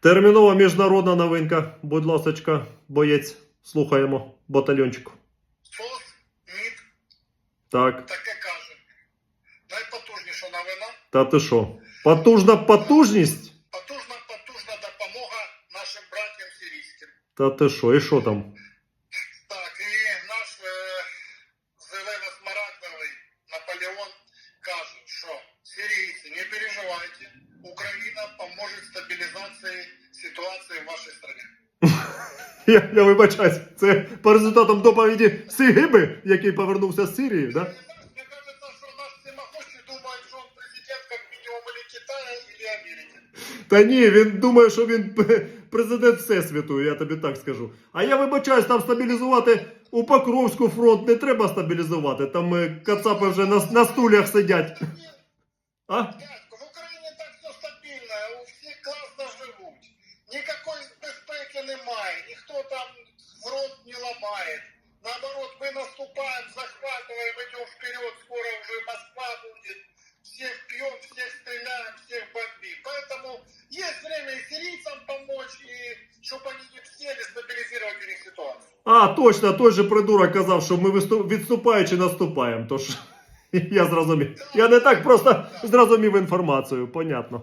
Термінова міжнародна новинка. Будь ласочка, боєць. Слухаємо. Батальйончику. СОС, МІД, Так. таке каже. Найпотужніша новина. Та ти що? Потужна потужність? Потужна, потужна допомога нашим братям сирійським. Та ти що? І що там? Так, і наш е, зелено-смарагдовий Наполеон каже, що сирійці, не переживайте, Україна поможе стабілізації ситуації в вашій країні. Я, я вибачаюсь, це по результатам доповіді Сигиби, який повернувся з Сирії, да? Мне кажется, что наш всемогущий думает, что он президент как минимум или Китая, или Америки. Та ні, він думає, що він президент Всесвіту, я тобі так скажу. А я вибачаюсь, там стабілізувати у Покровську фронт не треба стабілізувати. Там е, кацапи вже на, на стульях сидять. А? Дядько, в Україні так все стабільно, у всіх класно живуть. Ніякої безпеки немає, ніхто там фронт не ламає. Наоборот, ми наступаємо, захватываем, идем вперед, скоро уже Москва будет. Всех пьем, всех стреляем, всех бомбим. Поэтому есть время и сирийцам помочь, и чтобы они не всели, стабилизировать у них ситуацию. А, точно, той же придурок казав, що ми виступ- відступаючи наступаємо. Тож я зрозумів. Я не так просто зрозумів інформацію, понятно.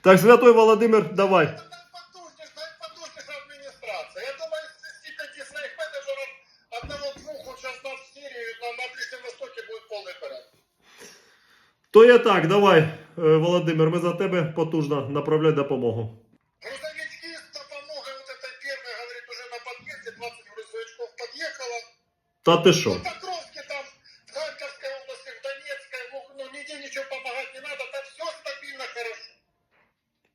Так, Святой Володимир, давай. То я так, давай, е, Володимир, ми за тебе потужно направляй допомогу. Та ти що? Покровске там, в Харьковской области, в Донецкой, ну, нигде ничего помогать не надо, там все стабильно, хорошо.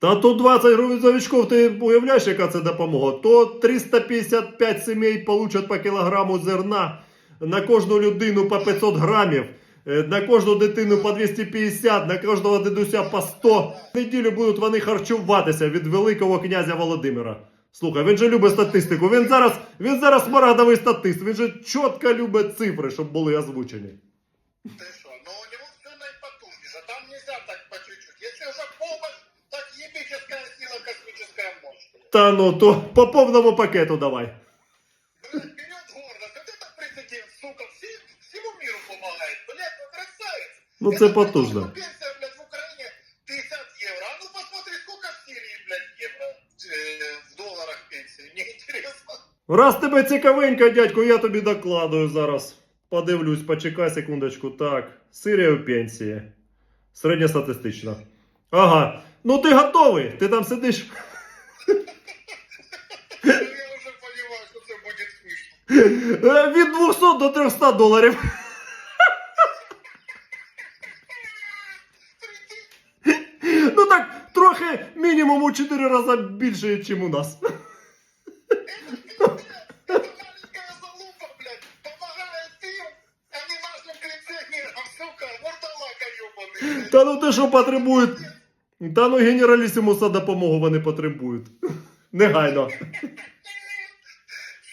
Та тут 20 грузовичков, ти уявляєш, яка це допомога? То 355 сімей получать по кілограму зерна, на кожну людину по 500 грамів, е, на кожну дитину по 250, на кожного дідуся по 100. В неділю будуть вони харчуватися від великого князя Володимира. Слухай, він же любить статистику. Він зараз, він зараз смарагдовий статист. Він же чітко любить цифри, щоб були озвучені. Ну у все там так по чуть-чуть. Так сила, мощь. Та ну, то по повному пакету давай. Берет гордость. Вот это президент, сука, все- всему миру помогает. Блядь, ну красавец. Ну це так потужно. Раз тебе цікавенько, дядько, я тобі докладую зараз. Подивлюсь, почекай секундочку. Так, Сирія у пенсії. Середньостатистична. Ага. Ну ти готовий? Ти там сидиш. Я. Е, Від 200 до 300 доларів. Ну так, трохи мінімум у 4 рази більше, ніж у нас. Та ну ти що потребують? Та ну генералісімуса допомогу вони потребують. Негайно.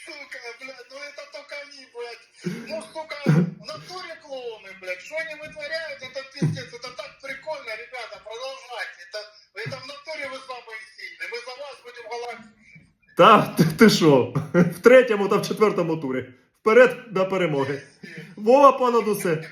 Сука, блядь, ну это только они, блядь. Ну, сука, в натуре клоуны, блядь. Что они вытворяют, это пиздец. Это так прикольно, ребята, продолжайте. Это, это в натуре вы самые сильные. Мы за вас будем голосовать. Та ти, ти що? В третьому та в четвертому турі. Вперед до перемоги. Вова понад усе.